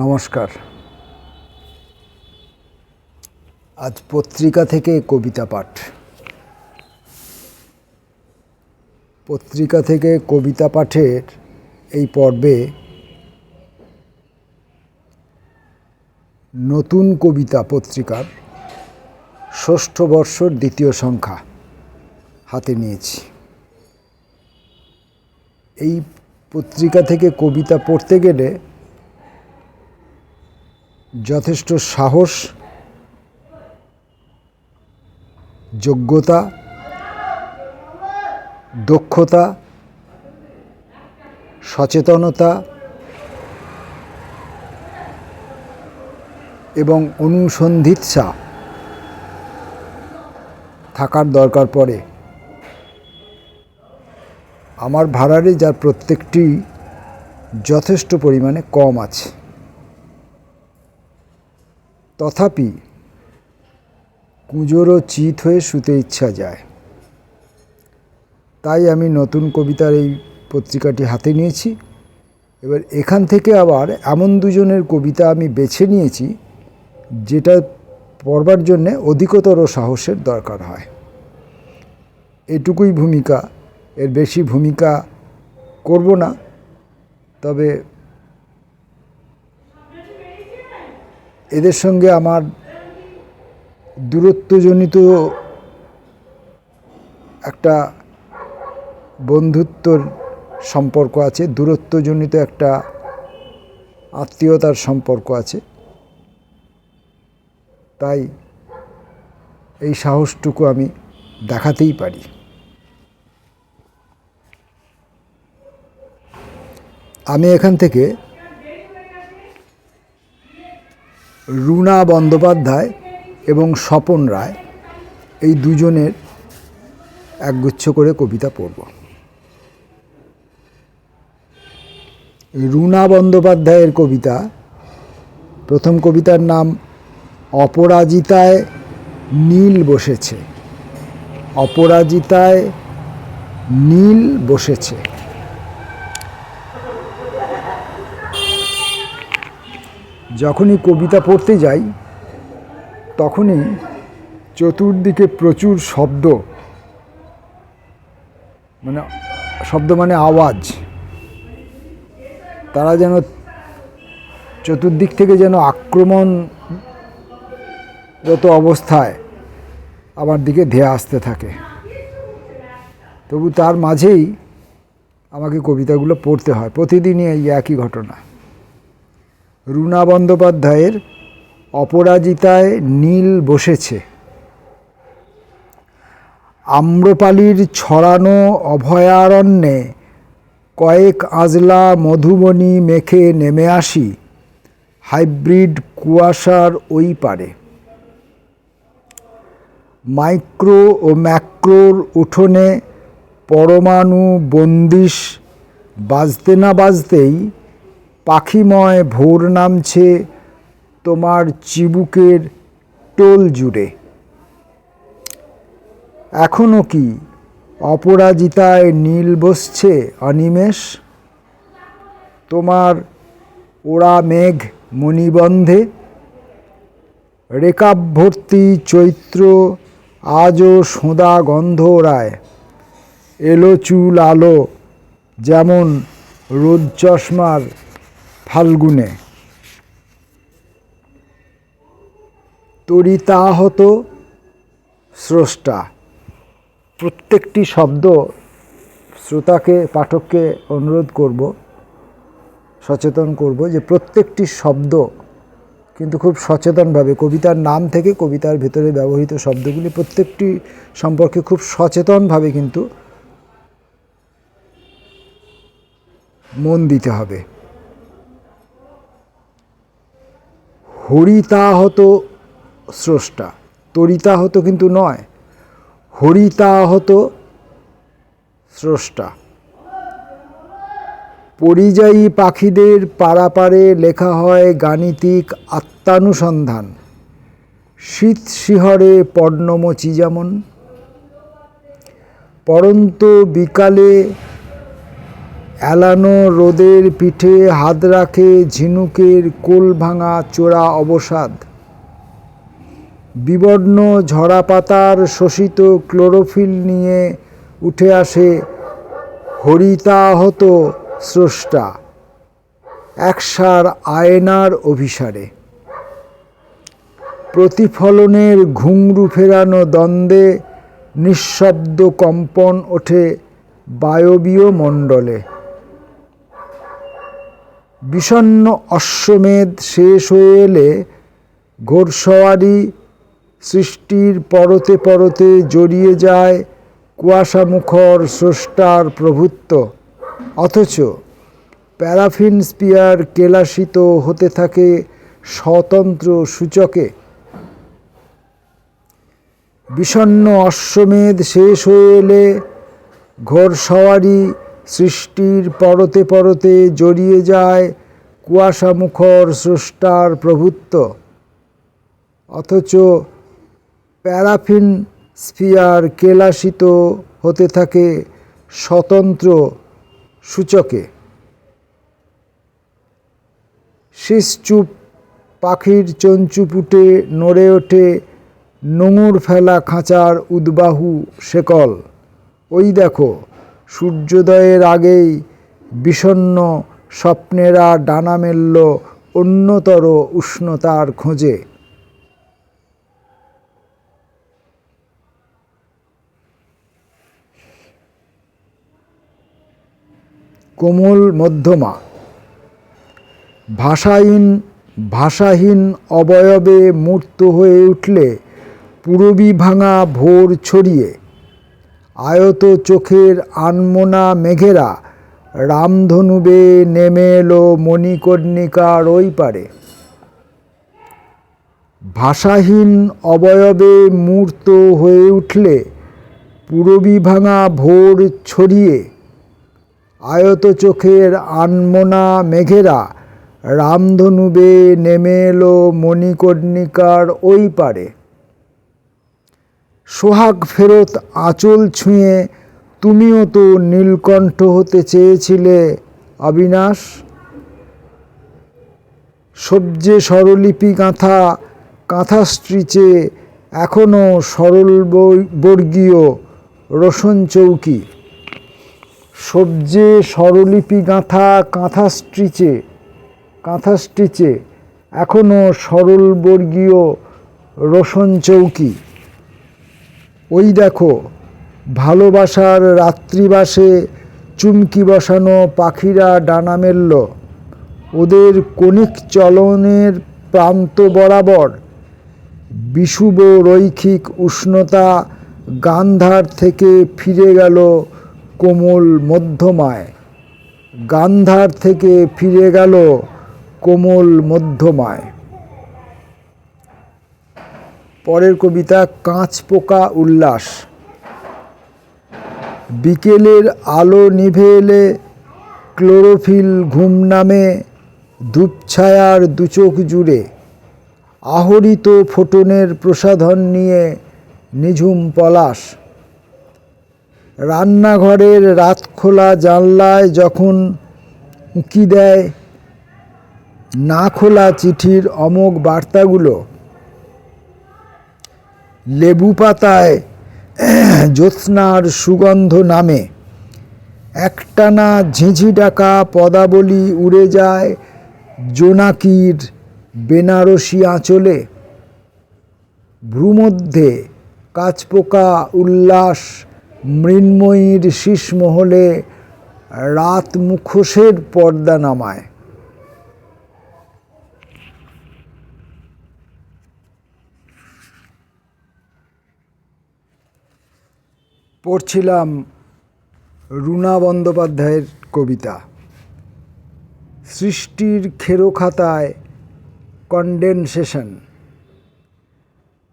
নমস্কার। আজ পত্রিকা থেকে কবিতা পাঠ। পত্রিকা থেকে কবিতা পাঠের এই পর্বে নতুন কবিতা পত্রিকার ষষ্ঠ বর্ষর দ্বিতীয় সংখ্যা হাতে নিয়েছি। এই পত্রিকা থেকে কবিতা পড়তে গেলে যথেষ্ট সাহস, যোগ্যতা, দক্ষতা, সচেতনতা এবং অনুসন্ধিৎসা থাকার দরকার পড়ে। আমার ভাড়ারে যার প্রত্যেকটি যথেষ্ট পরিমাণে কম আছে। তথাপি কুঁজোরও চিত হয়ে শুতে ইচ্ছা যায়। তাই আমি নতুন কবিতার এই পত্রিকাটি হাতে নিয়েছি। এবার এখান থেকে আবার এমন দুজনের কবিতা আমি বেছে নিয়েছি, যেটা পড়বার জন্যে অধিকতর সাহসের দরকার হয়। এটুকুই ভূমিকা, এর বেশি ভূমিকা করব না, তবে এদের সঙ্গে আমার দূরত্বজনিত একটা বন্ধুত্বর সম্পর্ক আছে, দূরত্বজনিত একটা আত্মীয়তার সম্পর্ক আছে। তাই এই সাহসটুকু আমি দেখাতেই পারি। আমি এখান থেকে রুনা বন্দ্যোপাধ্যায় এবং স্বপন রায়, এই দুজনের একগুচ্ছ করে কবিতা পড়ব। রুনা বন্দ্যোপাধ্যায়ের কবিতা, প্রথম কবিতার নাম, অপরাজিতায় নীল বসেছে। অপরাজিতায় নীল বসেছে। যখনই কবিতা পড়তে যাই, তখনই চতুর্দিকে প্রচুর শব্দ। মানে শব্দ মানে আওয়াজ। তারা যেন চতুর্দিক থেকে যেন আক্রমণরত অবস্থায় আমার দিকে ধেয়ে আসতে থাকে। তবু তার মাঝেই আমাকে কবিতাগুলো পড়তে হয়। প্রতিদিনই এই একই ঘটনা। রুনা বন্দ্যোপাধ্যায়ের অপরাজিতায় নীল বসেছে। আম্রপালির ছড়ানো অভয়ারণ্যে কয়েক আজলা মধুবনী মেখে নেমে আসি, হাইব্রিড কুয়াশার ওই পারে। মাইক্রো ও ম্যাক্রোর উঠোনে পরমাণু বন্দিশ বাজতে না বাজতেই পাখিময় ভোর নামছে তোমার চিবুকের টোল জুড়ে। এখনও কি অপরাজিতায় নীল বসছে অনিমেষ? তোমার ওড়া মেঘ মণিবন্ধে? রেকাব ভর্তি চৈত্র আজও সোঁদা গন্ধ রায়। এলো চুল আলো যেমন রোদ চশমার ফাল্গুনে। তরিতাহত স্রষ্টা। প্রত্যেকটি শব্দ শ্রোতাকে, পাঠককে অনুরোধ করব, সচেতন করব যে প্রত্যেকটি শব্দ কিন্তু খুব সচেতনভাবে, কবিতার নাম থেকে কবিতার ভেতরে ব্যবহৃত শব্দগুলি প্রত্যেকটি সম্পর্কে খুব সচেতনভাবে কিন্তু মন দিতে হবে। হরিতাহত স্রষ্টা, তরিতাহত কিন্তু নয়, হরিতাহত স্রষ্টা। পরিযায়ী পাখিদের পারাপারে লেখা হয় গাণিতিক আত্মানুসন্ধান। শীত শিহরে পর্ণমচি যেমন, পরন্ত বিকালে এলানো রোদের পিঠে হাত রাখে ঝিনুকের কোল ভাঙা চোরা অবসাদ। বিবর্ণ ঝরা পাতার শোষিত ক্লোরোফিল নিয়ে উঠে আসে হরিতাহত স্রষ্টা, একসার আয়নার অভিসারে। প্রতিফলনের ঘুংরু ফেরানো দ্বন্দ্বে নিঃশব্দ কম্পন ওঠে বায়বীয় মণ্ডলে। বিষণ্ন অশ্বমেধ শেষ হয়ে এলে ঘোড়সওয়ারি সৃষ্টির পরতে পরতে জড়িয়ে যায় কুয়াশামুখর স্রষ্টার প্রভুত্ব। অথচ প্যারাফিন স্পিয়ার কেলাসিত হতে থাকে স্বতন্ত্র সূচকে। বিষণ্ন অশ্বমেধ শেষ হয়ে এলে ঘোড়সওয়ারি সৃষ্টির পরতে পরতে জড়িয়ে যায় কুয়াশামুখর স্রষ্টার প্রভুত্ব। অথচ প্যারাফিন স্ফিয়ার কেলাসিত হতে থাকে স্বতন্ত্র সূচকে। শীষচুপ পাখির চঞ্চুপুটে নড়ে ওঠে নোঙর ফেলা খাঁচার উদ্বাহু শেকল। ওই দেখো সূর্যোদয়ের আগেই বিষণ্ন স্বপ্নেরা ডানা মেলল অন্যতর উষ্ণতার খোঁজে। কোমল মধ্যমা। ভাষাহীন ভাষাহীন অবয়বে মূর্ত হয়ে উঠলে পুরবী ভাঙা ভোর ছড়িয়ে আয়ত চোখের আনমোনা মেঘেরা, রামধনুবে নেমে এলো মণিকর্ণিকার ওই পারে। ভাষাহীন অবয়বে মূর্ত হয়ে উঠলে পুরবী ভাঙা ভোর ছড়িয়ে, আয়ত চোখের আনমোনা মেঘেরা, রামধনুবে নেমে এলো মণিকর্ণিকার ওই পারে। সোহাগ ফেরত আঁচল ছুঁয়ে তুমিও তো নীলকণ্ঠ হতে চেয়েছিলে, অবিনাশ। সবজে স্বরলিপি গাঁথা কাঁথা স্ট্রিচে এখনও সরল বর্গীয় রোশন চৌকি। সবজে স্বরলিপি গাঁথা কাঁথা স্ট্রিচে কাঁথা স্টিচে এখনও সরল বর্গীয় রোশন চৌকি। ওই দেখো, ভালোবাসার রাত্রিবাসে চুমকি বসানো পাখিরা ডানা মেলল। ওদের কণিক চলনের প্রান্ত বরাবর বিষুব রৈখিক উষ্ণতা গান্ধার থেকে ফিরে গেল কোমল মধ্যমায়। গান্ধার থেকে ফিরে গেল কোমল মধ্যমায়। পরের কবিতা কাঁচ পোকা উল্লাস। বিকেলের আলো নিভে এলে ক্লোরোফিল ঘুম নামে ধূপছায়ার দুচোখ জুড়ে। আহরিত ফোটনের প্রসাধন নিয়ে নিঝুম পলাশ। রান্নাঘরের রাত খোলা জানলায় যখন উঁকি দেয়, না খোলা চিঠির অমোঘ বার্তাগুলো লেবু পাতায় জ্যোৎস্নার সুগন্ধ নামে। একটানা ঝিঝি ডাকা পদাবলী উড়ে যায় জোনাকির বেনারসি আঁচলে। ভ্রুমধ্যে কাচপোকা উল্লাস মৃন্ময়ীর শীষমহলে রাত মুখোশের পর্দা নামায়। পড়ছিলাম রুনা বন্দ্যোপাধ্যায়ের কবিতা। সৃষ্টির খেরো খাতায় কন্ডেনসেশন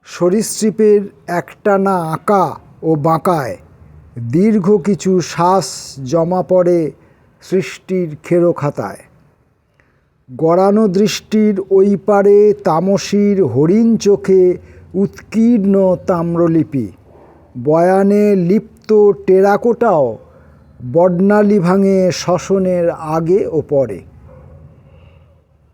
সরীসৃপের একটানা আঁকা ও বাঁকায় দীর্ঘ কিছু শ্বাস জমা পড়ে সৃষ্টির খেরো খাতায় গড়ানো দৃষ্টির ওই পারে তামসীর হরিণ চোখে উৎকীর্ণ তাম্রলিপি। বয়ানে লিপ্ত টেরাকোটাও বডনালি ভাঙে শ্বসনের আগে ও পরে।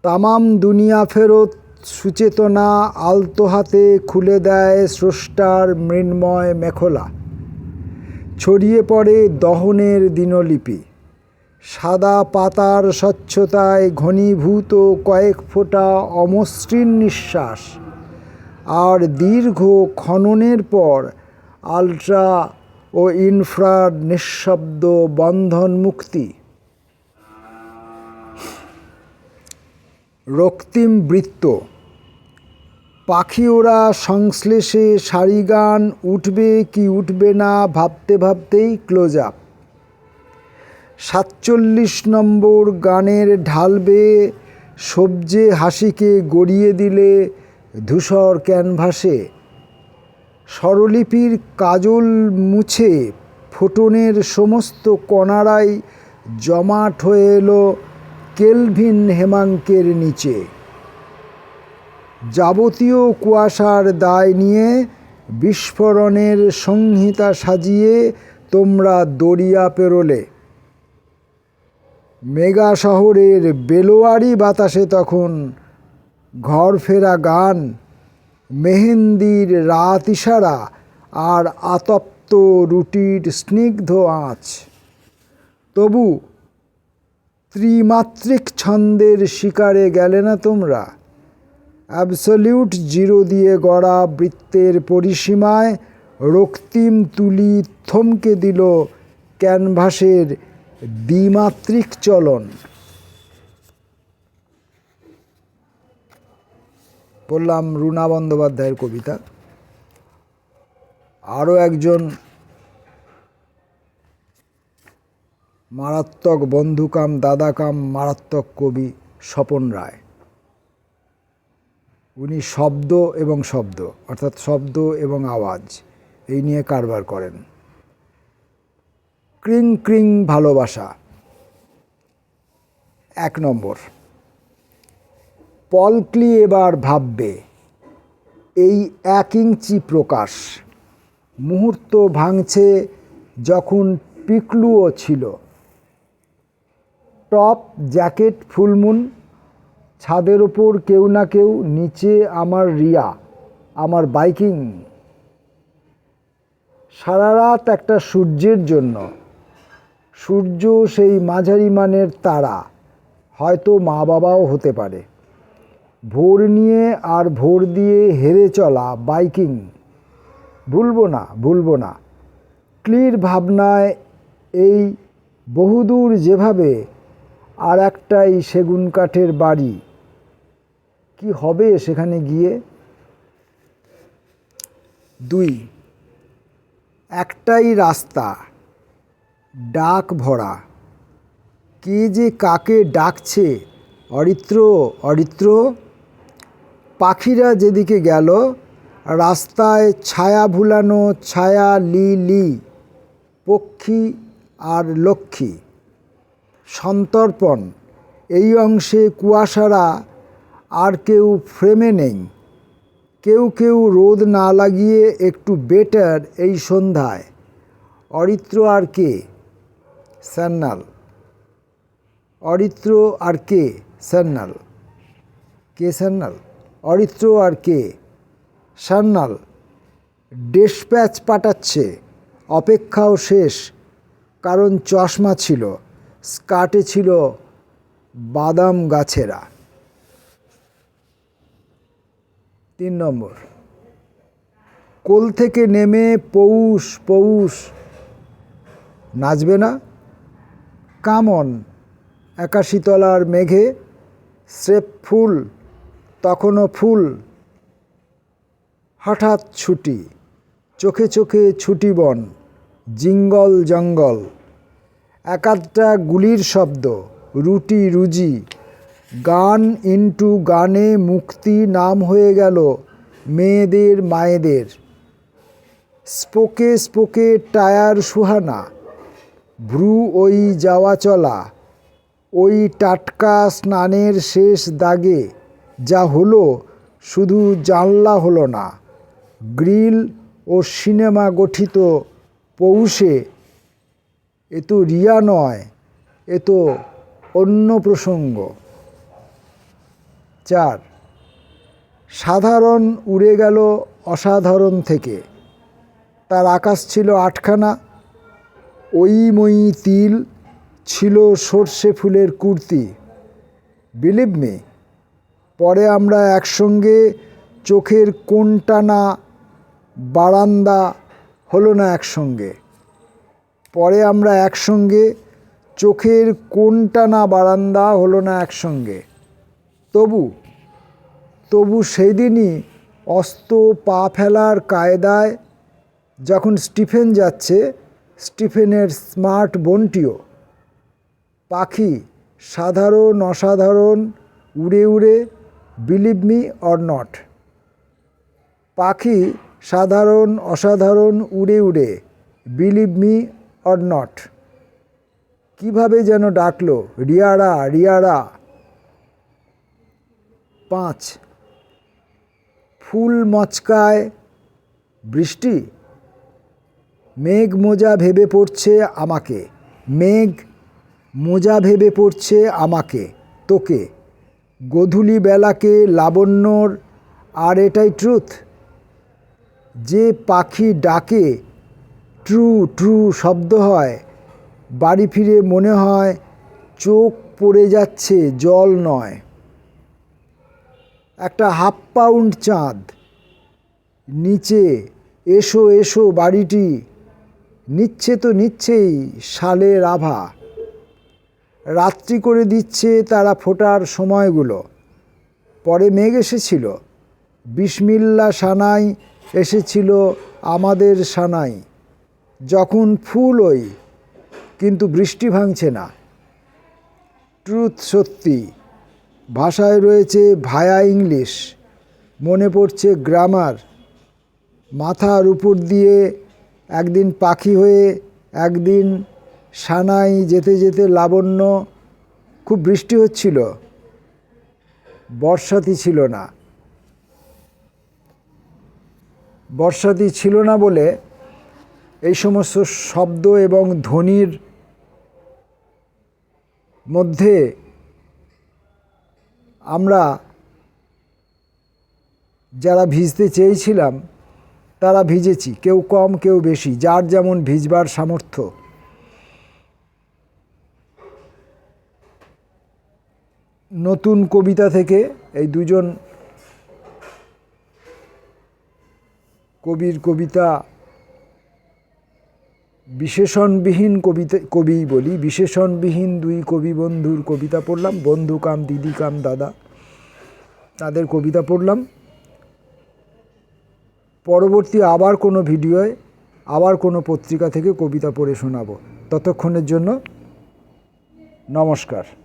তামাম দুনিয়া ফেরত সুচেতনা আলতো হাতে খুলে দেয় স্রষ্টার মৃন্ময় মেখলা। ছড়িয়ে পড়ে দহনের দিনলিপি। সাদা পাতার স্বচ্ছতায় ঘনীভূত কয়েক ফোঁটা অমসৃণ নিঃশ্বাস। আর দীর্ঘ খননের পর আলট্রা ও ইনফ্রার নিঃশব্দ বন্ধন মুক্তি রক্তিম বৃত্ত। পাখি ওরা সংশ্লেষে সারিগান, উঠবে কি উঠবে না ভাবতে ভাবতেই ক্লোজ আপ। সাতচল্লিশ নম্বর গানের ঢালবে, সবজে হাসিকে গড়িয়ে দিলে ধূসর ক্যানভাসে। স্বরলিপির কাজল মুছে ফোটনের সমস্ত কণারাই জমাট হয়ে এলো কেলভিন হেমাঙ্কের নিচে। যাবতীয় কুয়াশার দায় নিয়ে বিস্ফোরণের সংহিতা সাজিয়ে তোমরা দরিয়া পেরোলে। মেগা শহরের বেলোয়ারি বাতাসে তখন ঘর ফেরা গান মেহেন্দির রাত ইশারা আর আতপ্ত রুটির স্নিগ্ধ আঁচ। তবু ত্রিমাত্রিক ছন্দের শিকারে গেলে না তোমরা। অ্যাবসলিউট জিরো দিয়ে গড়া বৃত্তের পরিসীমায় রক্তিম তুলি থমকে দিল ক্যানভাসের দ্বিমাত্রিক চলন। পড়লাম রুনা বন্দ্যোপাধ্যায়ের কবিতা। আরও একজন মারাত্মক বন্ধুকাম, দাদাকাম, মারাত্মক কবি স্বপন রায়। উনি শব্দ এবং শব্দ, অর্থাৎ শব্দ এবং আওয়াজ, এই নিয়ে কারবার করেন। ক্রিং ক্রিং ভালোবাসা, এক নম্বর। পলক্লি এবার ভাববে। এই এক ইঞ্চি প্রকাশ। মুহূর্ত ভাঙছে যখন পিকলুও ছিল। টপ, জ্যাকেট, ফুলমুন, ছাদের ওপর কেউ না কেউ, নিচে আমার রিয়া, আমার বাইকিং। সারা রাত একটা সূর্যের জন্য। সূর্য সেই মাঝারি মানের তারা। হয়তো মা বাবাও হতে পারে। ভোর নিয়ে আর ভোর দিয়ে হেরে চলা বাইকিং। ভুলবো না ভুলবো না। ক্লির ভাবনায় এই বহুদূর যেভাবে, আর একটাই সেগুন কাঠের বাড়ি। কি হবে সেখানে গিয়ে? দুই, একটাই রাস্তা, ডাক ভরা। কে যে কাকে ডাকছে, অরিত্র অরিত্র? পাখিরা যেদিকে গেল, রাস্তায় ছায়া ভুলানো ছায়া লি লি, পক্ষী আর লক্ষ্মী। সন্তর্পণ, এই অংশে কুয়াশারা আর কেউ ফ্রেমে নেই। কেউ কেউ রোদ না লাগিয়ে একটু বেটার এই সন্ধ্যায়। Aritra R K? Sanyal Aritra R K? Sanyal K Sanyal Aritra R K? Sanyal dispatch পাঠাচ্ছে, অপেক্ষাও শেষ, কারণ চশমা ছিল, স্কার্টে ছিল বাদাম গাছেরা। তিন নম্বর, কোল থেকে নেমে পৌষ পৌষ, নাচবে না? কামন, একাশিতলার মেঘে স্রেফ ফুল তখনও ফুল হঠাৎ ছুটি। চোখে চোখে ছুটি বন, জিঙ্গল জঙ্গল। একাধটা গুলির শব্দ, রুটি রুজি। গান ইন্টু গানে মুক্তি নাম হয়ে গেল মেয়েদের মায়েদের। স্পোকে স্পোকে টায়ার সুহানা, ভ্রু ওই যাওয়া চলা, ওই টাটকা স্নানের শেষ দাগে। যা হলো শুধু জানলা হলো না। গ্রিল ও সিনেমা গঠিত পৌষে এ তো রিয়া নয়, এ তো অন্য প্রসঙ্গ। চার, সাধারণ উড়ে গেল অসাধারণ থেকে। তার আকাশ ছিল আটখানা, ওই মই তিল ছিল সর্ষে ফুলের কুর্তি। বিলিভ মি পরে আমরা একসঙ্গে চোখের কোনটা না বারান্দা হলো না একসঙ্গে। পরে আমরা একসঙ্গে চোখের কোনটা না বারান্দা হলো না একসঙ্গে। তবু তবু সেই দিনই অস্ত পা ফেলার কায়দায় যখন স্টিফেন যাচ্ছে, স্টিফেনের স্মার্ট বোনটিও, পাখি সাধারণ অসাধারণ উড়ে উড়ে বিলিভ মি অর নট পাখি সাধারণ, অসাধারণ, উড়ে উড়ে বিলিভ মি অর নট কীভাবে যেন ডাকলো, রিয়ারা রিয়ারা। পাঁচ, ফুল মচকায় বৃষ্টি। মেঘ মোজা ভেবে পড়ছে আমাকে। মেঘ মোজা ভেবে পড়ছে আমাকে, তোকে। গধূলি বেলাকে লাবণ্যর, আর এটাই ট্রুথ যে পাখি ডাকে ট্রু ট্রু শব্দ হয়, বাড়ি ফিরে মনে হয় চোখ পড়ে যাচ্ছে, জল নয়। একটা হাফ পাউন্ড চাঁদ। নিচে, এসো এসো বাড়িটি, নিচ্ছে তো নিচ্ছেই শালের আভা। রাত্রি করে দিচ্ছে তারা ফোটার সময়গুলো। পরে মেঘ এসেছিল। বিসমিল্লা সানাই এসেছিল আমাদের সানাই। যখন ফুল ওই, কিন্তু বৃষ্টি ভাঙছে না। ট্রুথ সত্যি, ভাষায় রয়েছে ভায়া ইংলিশ, মনে পড়ছে গ্রামার। মাথার উপর দিয়ে একদিন পাখি হয়ে একদিন সানাই যেতে যেতে লাবণ্য খুব বৃষ্টি হচ্ছিল। বর্ষাতি ছিল না। বর্ষাতি ছিল না বলে এই সমস্ত শব্দ এবং ধ্বনির মধ্যে আমরা যারা ভিজতে চেয়েছিলাম, তারা ভিজেছি। কেউ কম, কেউ বেশি, যার যেমন ভিজবার সামর্থ্য। নতুন কবিতা থেকে এই দুজন কবির কবিতা বিশেষণবিহীন কবিতা, কবি বলি, বিশেষণবিহীন দুই কবি বন্ধুর কবিতা পড়লাম, বন্ধু কাম, দিদি কাম, দাদা তাদের কবিতা পড়লাম। পরবর্তী আবার কোনো ভিডিওয়, আবার কোনো পত্রিকা থেকে কবিতা পড়ে শোনাবো। ততক্ষণের জন্য নমস্কার।